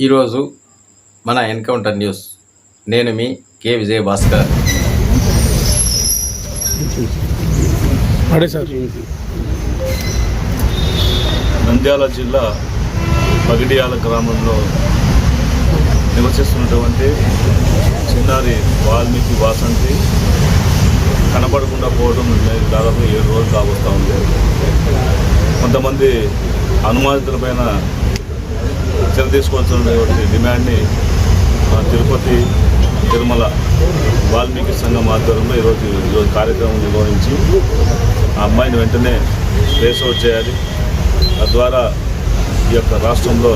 ఈరోజు మన encounter news. నేను మీ కె. విజయ భాస్కర్ నంద్యాల జిల్లా పగిడియాల గ్రామంలో నివసిస్తున్నటువంటి చిన్నారి వాల్మీకి వాసంతి కనబడకుండా పోవడం దాదాపు ఏడు రోజులు కావస్తూ ఉంది. కొంతమంది అనుమానితులపైన చర్య తీసుకోవాల్సినటువంటి డిమాండ్ని తిరుపతి తిరుమల వాల్మీకి సంఘం ఆధ్వర్యంలో ఈరోజు ఈరోజు కార్యక్రమం నిర్వహించి ఆ అమ్మాయిని వెంటనే ట్రేస్ అవుట్ చేయాలి. తద్వారా ఈ యొక్క రాష్ట్రంలో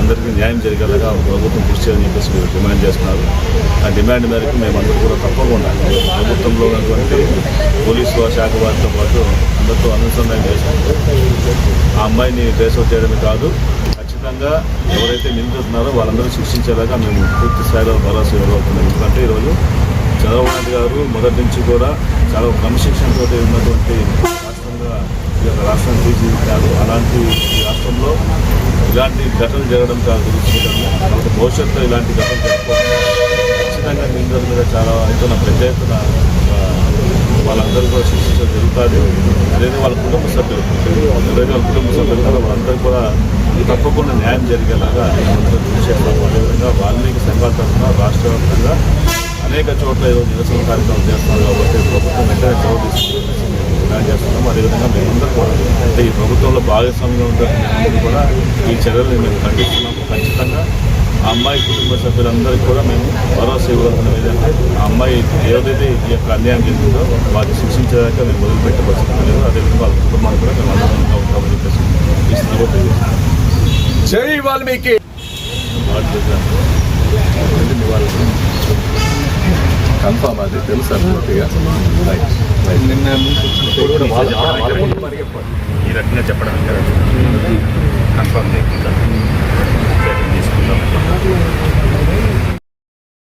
అందరికీ న్యాయం జరిగేలాగా ప్రభుత్వం కృషి చేయాలని చెప్పేసి మీరు డిమాండ్ చేస్తున్నారు. ఆ డిమాండ్ మేరకు మేమందరూ కూడా తప్పకుండా ప్రభుత్వంలో ఉన్నటువంటి పోలీసు శాఖ వారితో పాటు అందరితో అనుసంధానం చేసుకుంటూ ఆ అమ్మాయిని ట్రేస్ అవుట్ చేయడమే కాదు ఖచ్చితంగా ఎవరైతే నిందిస్తున్నారో వాళ్ళందరూ శిక్షించేలాగా మేము పూర్తి స్థాయిలో భరోసా ఇవ్వబోతున్నాం. ఎందుకంటే ఈరోజు చంద్రబాబు నాయుడు గారు మొదటి నుంచి కూడా చాలా క్రమశిక్షణతో ఉన్నటువంటి రాష్ట్రంగా ఈ యొక్క రాష్ట్రాన్ని తీర్చిదిద్దారు అలాంటి ఈ రాష్ట్రంలో ఇలాంటి ఘటనలు జరగడం చాలా దురదృష్టకరం కాబట్టి భవిష్యత్తులో ఇలాంటి ఘటనలు జరగకుండా ఖచ్చితంగా నిందల మీద చాలా ఎత్తున పెద్ద ఎత్తున వాళ్ళందరూ కూడా శిక్షించడం జరుగుతుంది. అదేవిధంగా వాళ్ళ కుటుంబ సభ్యులు ఎవరైతే వాళ్ళ కుటుంబ సభ్యులు ఉన్నారో వాళ్ళందరూ కూడా తప్పకుండా న్యాయం జరిగేలాగా మేమందరం కృషి చేస్తాము అదేవిధంగా వాల్మీకి సంఘాల తరఫున రాష్ట్ర వ్యాప్తంగా అనేక చోట్ల ఈరోజు నిరసన కార్యక్రమం చేస్తున్నారు కాబట్టి ప్రభుత్వం వెంటనే చొరవ తీసుకుంటున్నాం చేస్తున్నాం. అదేవిధంగా మేమందరూ కూడా అంటే ఈ ప్రభుత్వంలో భాగస్వామ్యంగా ఉంటున్న కూడా ఈ చర్యలను మేము ఖండిస్తున్నాము ఖచ్చితంగా ఆ అమ్మాయి కుటుంబ సభ్యులందరికీ కూడా మేము భరోసా ఇవ్వగలుగుతున్నాం ఏదంటే ఆ అమ్మాయి ఏదైతే ఈ యొక్క అన్యాయం జరిగిందో వారిని శిక్షించేదాకా మేము మొదలుపెట్టే పరిస్థితి లేదు. అదేవిధంగా వాళ్ళ కుటుంబాన్ని కూడా మేము అందరం ఉంటామని చెప్పేసి ఈ సందర్భంగా జై వాల్మీకి. కన్ఫామ్ అది తెలుసు పూర్తిగా? ఈ రకంగా చెప్పడం ఇంకా కన్ఫర్మ్